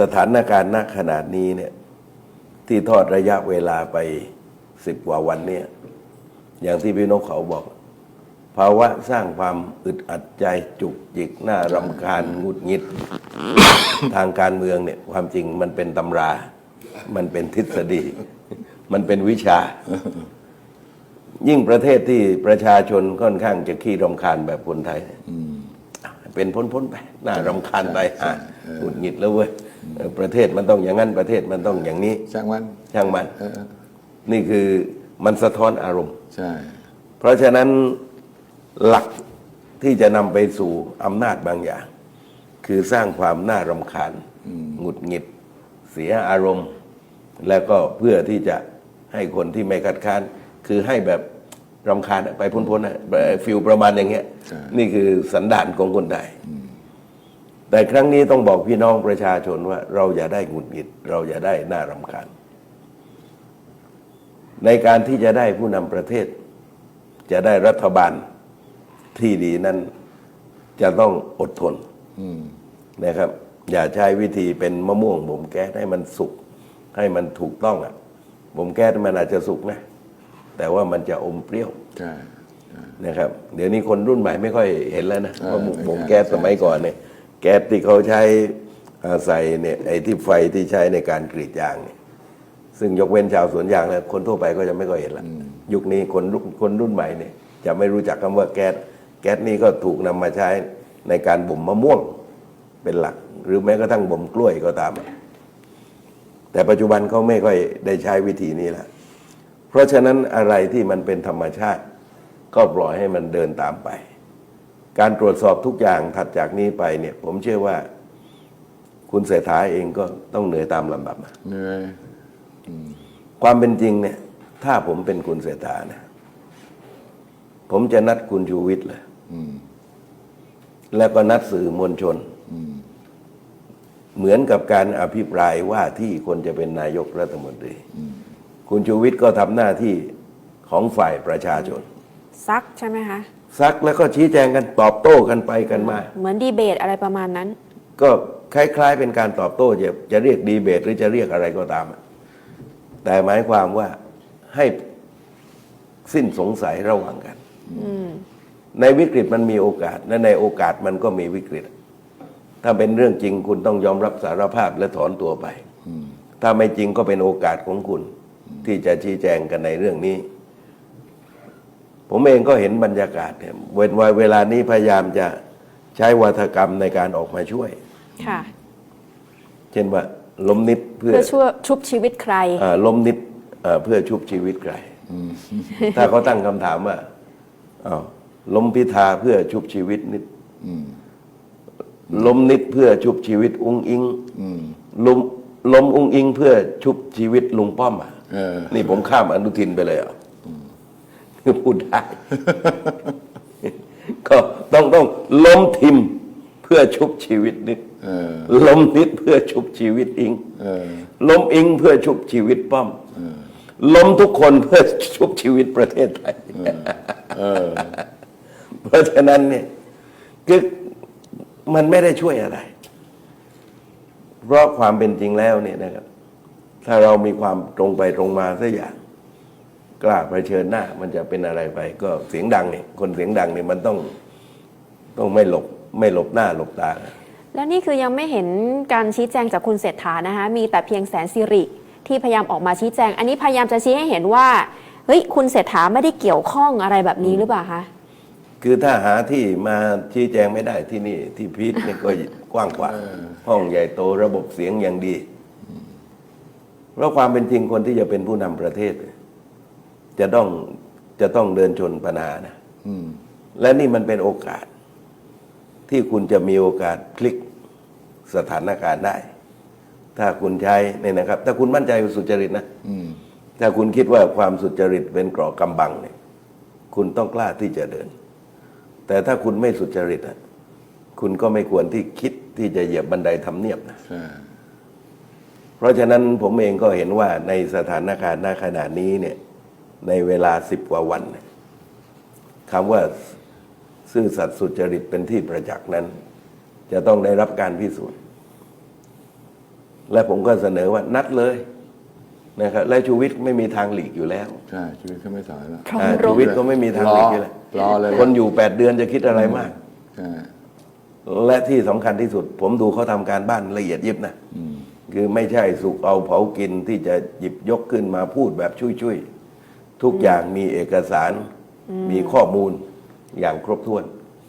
สถานการณ์ณขนาดนี้เนี่ยที่ทอดระยะเวลาไปสิบกว่าวันเนี่ยอย่างที่พี่นกเขาบอก ภาวะสร้างความอึดอัดใจจุกจิกหน้ารำคาญหงุดหงิด ทางการเมืองเนี่ยความจริงมันเป็นตำรา มันเป็นทฤษฎี มันเป็นวิชา ยิ่งประเทศที่ประชาชนค่อนข้างจะขี้รำคาญแบบคนไทยเป็นพ้นๆไปน่ารำคาญไปหงุดหงิดแล้วเว้ย ประเทศมันต้องอย่างนั้นประเทศมันต้องอย่างนี้ช่างมันช่างมันเออนี่คือมันสะท้อนอารมณ์ใช่เพราะฉะนั้นหลักที่จะนำไปสู่อำนาจบางอย่าง คือสร้างความน่ารำคาญหงุดหงิด เสียอารมณ์ แล้วก็เพื่อที่จะให้คนที่ไม่คัดค้าน คือให้แบบรำคาญอะไปพ้นๆอะฟิลประมาณอย่างเงี้ย นี่คือสันดานของคนไทย แต่ครั้งนี้ต้องบอกพี่น้องประชาชนว่า เราอย่าได้หงุดหงิด เราอย่าได้น่ารำคาญในการที่จะได้ผู้นำประเทศ จะได้รัฐบาลที่ดีนั้นจะต้องอดทนนะครับ อย่าใช้วิธีเป็นมะม่วงบ่มแก๊สให้มันสุกให้มันถูกต้องอะบ่มแก๊สมันอาจจะสุกนะ แต่ว่ามันจะอมเปรี้ยวใช่นะครับ เดี๋ยวนี้คนรุ่นใหม่ไม่ค่อยเห็นแล้วนะเออว่าบ่มใช่บ่มแก๊สสมัยก่อนเนี่ย แก๊สที่เขาใช้อ่าใส่เนี่ยไอ้ที่ไฟที่ใช้ในการกรีดยางเนี่ยซึ่งยกเว้นชาวสวนยางแล้วคนทั่วไปก็จะไม่ค่อยเห็นละยุคนี้คนรุ่นคนรุ่นใหม่เนี่ยจะไม่รู้จักคำว่าแก๊สแก๊สนี่ก็ถูกนำมาใช้ในการบ่มมะม่วงเป็นหลัก หรือแม้กระทั่งบ่มกล้วยก็ตาม แต่ปัจจุบันเขาไม่ค่อยได้ใช้วิธีนี้แล้วเพราะฉะนั้นอะไรที่มันเป็นธรรมชาติ ก็ปล่อยให้มันเดินตามไป การตรวจสอบทุกอย่างถัดจากนี้ไปเนี่ย ผมเชื่อว่า คุณเศรษฐาเองก็ต้องเหนื่อยตามลำดับนะเหนื่อยความเป็นจริงเนี่ย ถ้าผมเป็นคุณเศรษฐานะผมจะนัดคุณชูวิทย์เลยแล้วก็นัดสื่อมวลชนเหมือนกับการอภิปรายว่าที่คนจะเป็นนายกรัฐมนตรี คุณชูวิทย์ก็ทำหน้าที่ของฝ่ายประชาชน ซักใช่ไหมคะ ซักแล้วก็ชี้แจงกันตอบโต้กันไปกันมา เหมือนดีเบตอะไรประมาณนั้น ก็คล้าย ๆ เป็นการตอบโต้จะจะเรียกดีเบตหรือจะเรียกอะไรก็ตามอะแต่หมายความว่าให้สิ้นสงสัยระหว่างกันในวิกฤตมันมีโอกาสและในโอกาสมันก็มีวิกฤต ถ้าเป็นเรื่องจริงคุณต้องยอมรับสารภาพและถอนตัวไปถ้าไม่จริงก็เป็นโอกาสของคุณ ที่จะชี้แจงกันในเรื่องนี้ ผมเองก็เห็นบรรยากาศเนี่ยเวลาเวลานี้พยายามจะใช้วัฒกรรมในการออกมาช่วย ค่ะ เช่นว่าล้มนิดเพื่อเพื่อช่วยชุบชีวิตใคร เอ่อล้มนิดเอ่อเพื่อชุบชีวิตใคร ถ้าเขาตั้งคำถามว่าอ้าวล้มพิธาเพื่อชุบชีวิตนิดล้มนิดเพื่อชุบชีวิต อุ้งอิงล้มล้มอุ้งอิง เพื่อชุบชีวิตลุงป้อมอะเออ นี่ผมข้ามอนุทินไปเลยอะคือ พูดได้ ก็ต้องต้องล้มทิมเพื่อชุบชีวิตนิดเออล้มนิดเพื่อชุบชีวิตอิงเออล้มอิงเพื่อชุบชีวิตป้อมล้มทุกคนเพื่อชุบชีวิตประเทศไทยเพราะฉะนั้นเนี่ยคือมันไม่ได้ช่วยอะไร เพราะความเป็นจริงแล้วเนี่ยนะครับ ถ้าเรามีความตรงไปตรงมาสักอย่าง กล้าเผชิญหน้า มันจะเป็นอะไรไป ก็เสียงดังเนี่ยคนเสียงดังเนี่ยมันต้องต้องไม่หลบไม่หลบหน้าหลบตา แล้วนี่คือยังไม่เห็นการชี้แจงจากคุณเศรษฐานะคะมีแต่เพียงแสนสิริที่พยายามออกมาชี้แจง อันนี้พยายามจะชี้ให้เห็นว่าเฮ้ยคุณเศรษฐาไม่ได้เกี่ยวข้องอะไรแบบนี้หรือเปล่าคะคือถ้าหาที่มาชี้แจงไม่ได้ที่นี่ที่พีทเนี่ยก็กว้างกว่าห้องใหญ่โตระบบเสียงอย่างดี เพราะความเป็นจริงคนที่จะเป็นผู้นำประเทศ จะต้องจะต้องเดินชนปัญหานะและนี่มันเป็นโอกาส ที่คุณจะมีโอกาสพลิกสถานการณ์ได้ ถ้าคุณใช้เนี่ยนะครับ ถ้าคุณมั่นใจว่าสุจริตนะถ้าคุณคิดว่าความสุจริตเป็นเกราะกำบังเนี่ย คุณต้องกล้าที่จะเดิน แต่ถ้าคุณไม่สุจริตอะคุณก็ไม่ควรที่คิดที่จะเหยียบบันไดทำเนียบนะใช่เพราะฉะนั้นผมเองก็เห็นว่าในสถานการณ์ณขณะนี้เนี่ย ในเวลาสิบกว่าวันเนี่ยคำว่าซื่อสัตย์สุจริตเป็นที่ประจักษ์นั้น จะต้องได้รับการพิสูจน์ และผมก็เสนอว่านัดเลยนะครับและชูวิทย์ไม่มีทางหลีกอยู่แล้วใช่ชีวิตเขาไม่สายแล้วพร้อมอ่ารบชูวิทย์ก็ไม่มีทางหลีกอยู่แล้วรอเลยคนอยู่แปดเดือนจะคิดอะไรมาก ใช่และที่สำคัญที่สุด ผมดูเขาทำการบ้านละเอียดยิบนะ อืม คือไม่ใช่สุกเอาเผากินที่จะหยิบยกขึ้นมาพูดแบบชุยๆ ทุกอย่างมีเอกสารมีข้อมูลอย่างครบถ้วน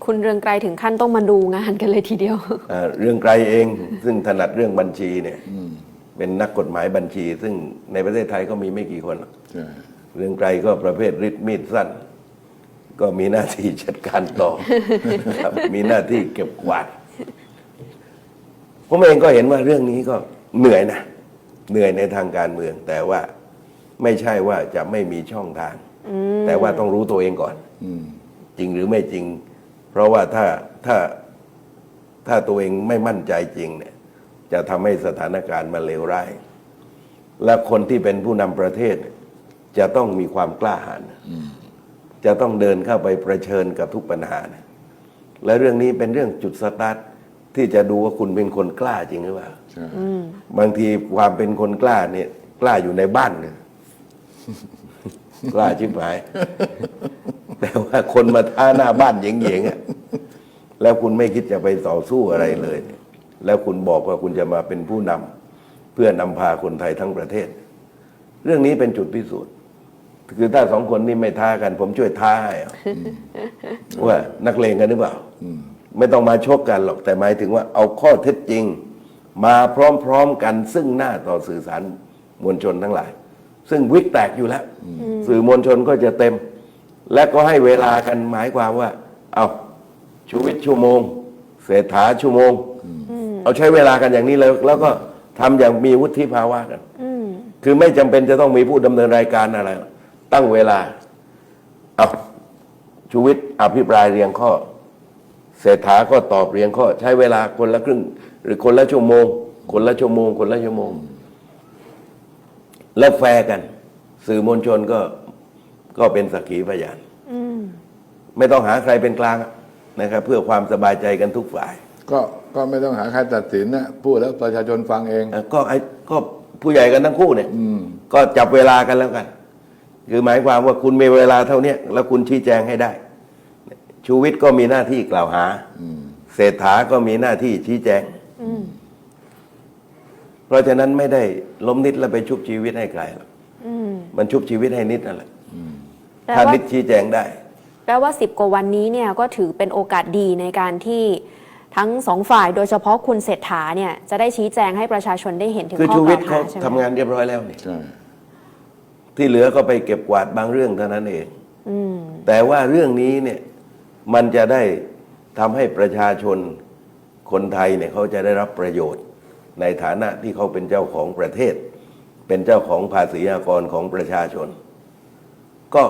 คุณเรืองไกรถึงขั้นต้องมาดูงานกันเลยทีเดียวอ่าเรื่องไกลเองซึ่งถนัดเรื่องบัญชีเนี่ยอืมเป็นนักกฎหมายบัญชี ซึ่งในประเทศไทยก็มีไม่กี่คนหรอก ใช่เรื่องไกลก็ประเภทริดมีดสั้น ก็มีหน้าที่จัดการต่อ ครับมีหน้าที่เก็บกวาดผมเองก็เห็นว่าเรื่องนี้ก็เหนื่อยนะ เหนื่อยในทางการเมือง แต่ว่า ไม่ใช่ว่าจะไม่มีช่องทาง แต่ว่าต้องรู้ตัวเองก่อนอืมจริงหรือไม่จริง เพราะว่าถ้าถ้าถ้าตัวเองไม่มั่นใจจริงเนี่ย จะทำให้สถานการณ์มันเลวร้าย และคนที่เป็นผู้นำประเทศ จะต้องมีความกล้าหาญจะต้องเดินเข้าไปประชิญกับทุกปัญหานะและเรื่องนี้เป็นเรื่องจุดสตาร์ทที่จะดูว่าคุณเป็นคนกล้าจริงหรือเปล่าใช่บางทีความเป็นคนกล้าเนี่ย กล้าอยู่ในบ้านเนี่ย กล้าชิบหาย แต่ว่าคนมาท้าหน้าบ้านเหยงๆอะแล้วคุณไม่คิดจะไปต่อสู้อะไรเลยเนี่ยแล้วคุณบอกว่าคุณจะมาเป็นผู้นำเพื่อนำพาคนไทยทั้งประเทศ เรื่องนี้เป็นจุดพิสูจน์ คือถ้าสองคนนี้ไม่ท้ากัน ผมช่วยท้าให้เอาว่านักเลงกันหรือเปล่าอืมไม่ต้องมาชกกันหรอกแต่หมายถึงว่าเอาข้อเท็จจริง มาพร้อมๆกันซึ่งหน้าต่อสื่อสารมวลชนทั้งหลาย ซึ่งวิกแตกอยู่แล้ว สื่อมวลชนก็จะเต็ม และก็ให้เวลากันหมายความว่า เอาชูวิทย์ชั่วโมง เศรษฐาชั่วโมง เอาใช้เวลากันอย่างนี้แล้วแล้วก็ทำอย่างมีวุฒิภาวะกันอืมคือไม่จำเป็นจะต้องมีผู้ดำเนินรายการอะไรหรอกตั้งเวลา เอาชูวิทย์อภิปรายเรียงข้อ เศรษฐาก็ตอบเรียงข้อ ใช้เวลาคนละครึ่ง หรือคนละชั่วโมง คนละชั่วโมง คนละชั่วโมง แล้วแฟร์กัน สื่อมวลชนก็ก็เป็นสักขีพยานอืมไม่ต้องหาใครเป็นกลางนะครับ เพื่อความสบายใจกันทุกฝ่าย ก็ก็ไม่ต้องหาใครตัดสินนะพูดแล้วประชาชนฟังเองเอ่อก็ไอ้ก็ผู้ใหญ่กันทั้งคู่เนี่ยอืมก็จับเวลากันแล้วกัน คือหมายความว่าคุณมีเวลาเท่าเนี้ยแล้วคุณชี้แจงให้ได้ ชูวิทย์ก็มีหน้าที่กล่าวหาอืมเศรษฐาก็มีหน้าที่ชี้แจงอืม เพราะฉะนั้นไม่ได้ล้มนิดแล้วไปชุบชีวิตให้ใครหรอกอืม มันชุบชีวิตให้นิดนั่นแหละแปลถ้าว่า นิดชี้แจงได้ แปลว่าสิบกว่าวันนี้เนี่ยก็ถือเป็นโอกาสดีในการที่ทั้งสองฝ่ายโดยเฉพาะคุณเศรษฐาเนี่ยจะได้ชี้แจงให้ประชาชนได้เห็นถึงคือข้อชูกวิล่าทวย์หาเขาใช่ไหมทำงานเรียบร้อยแล้วนี่ใช่ ที่เหลือก็ไปเก็บกวาดบางเรื่องเท่านั้นเอง อืม แต่ว่าเรื่องนี้เนี่ยมันจะได้ทำให้ประชาชนคนไทยเนี่ยเขาจะได้รับประโยชน์ ในฐานะที่เขาเป็นเจ้าของประเทศ เป็นเจ้าของภาษีอากรของประชาชน ก็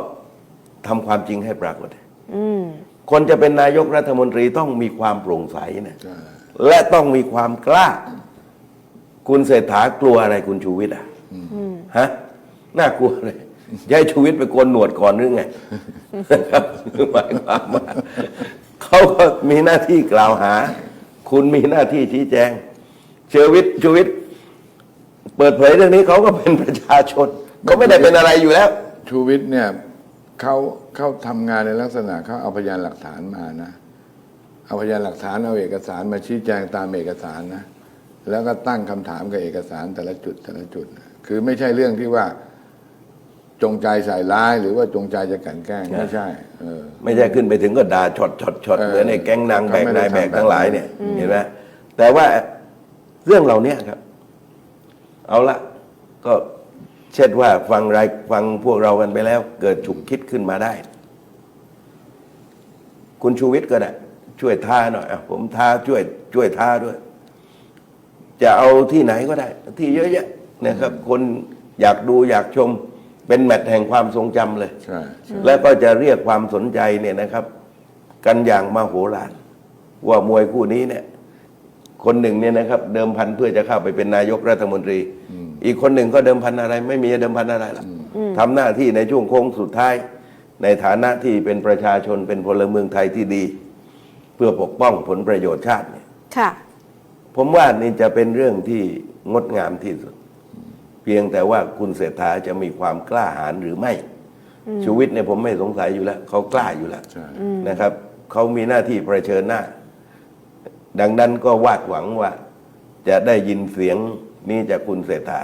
ทำความจริงให้ปรากฏอืมคนจะเป็นนายกรัฐมนตรีต้องมีความโปร่งใสนะใช่และต้องมีความกล้า คุณเศรษฐากลัวอะไรคุณชูวิทย์อะฮะน่ากลัวเลยยายชูวิทย์ไปโกนหนวดก่อนหรือไงนะครับหมายความว่าเขาก็มีหน้าที่กล่าวหา คุณมีหน้าที่ชี้แจงเชอวิทย์ชูวิทย์เปิดเผยเรื่องนี้เขาก็เป็นประชาชนก็ไม่ได้เป็นอะไรอยู่แล้ว ชูวิทย์เนี่ยเขาเขาทำงานในลักษณะเขาเอาพยานหลักฐานมานะ เอาพยานหลักฐานเอาเอกสารมาชี้แจงตามเอกสารนะ แล้วก็ตั้งคำถามกับเอกสารแต่ละจุดแต่ละจุดนะคือไม่ใช่เรื่องที่ว่าจงใจใส่ร้ายหรือว่าจงใจจะกลันแกล้งไม่ใช่เออ ไม่ใช่ขึ้นไปถึงก็ด่าช็อตช็อตช็อตเออเหมือนในแก๊งนางแบกเขาไม่ได้นายแบกทำแบบทั้งหลายเนี่ยเห็นไหมแต่ว่า เรื่องเหล่านี้ครับ เอาละก็เช่นว่าฟังรายฟังพวกเรากันไปแล้ว เกิดฉุกคิดขึ้นมาได้ คุณชูวิทย์ก็ได้ช่วยท้าหน่อยอะผมท้าช่วยช่วยท้าด้วย จะเอาที่ไหนก็ได้ ที่เยอะแยะนะครับ คนอยากดูอยากชมเป็นแมตช์แห่งความทรงจำเลยใช่ใช่แล้วก็จะเรียกความสนใจเนี่ยนะครับ กันอย่างมโหฬารว่ามวยคู่นี้เนี่ย คนหนึ่งเนี่ยนะครับเดิมพันเพื่อจะเข้าไปเป็นนายกรัฐมนตรี อีกคนหนึ่งก็เดิมพันอะไร ไม่มีเดิมพันอะไรละทำหน้าที่ในช่วงโค้งสุดท้าย ในฐานะที่เป็นประชาชนเป็นพลเมืองไทยที่ดี เพื่อปกป้องผลประโยชน์ชาติเนี่ยค่ะ ผมว่านี่จะเป็นเรื่องที่งดงามที่สุด เพียงแต่ว่าคุณเศรษฐาจะมีความกล้าหาญหรือไม่ชีวิตเนี่ยผมไม่สงสัยอยู่แล้วเขากล้าอยู่แล้วนะครับเขามีหน้าที่ประเชิญหน้า ดังนั้นก็วาดหวังว่าจะได้ยินเสียงนี้จากคุณเศรษฐา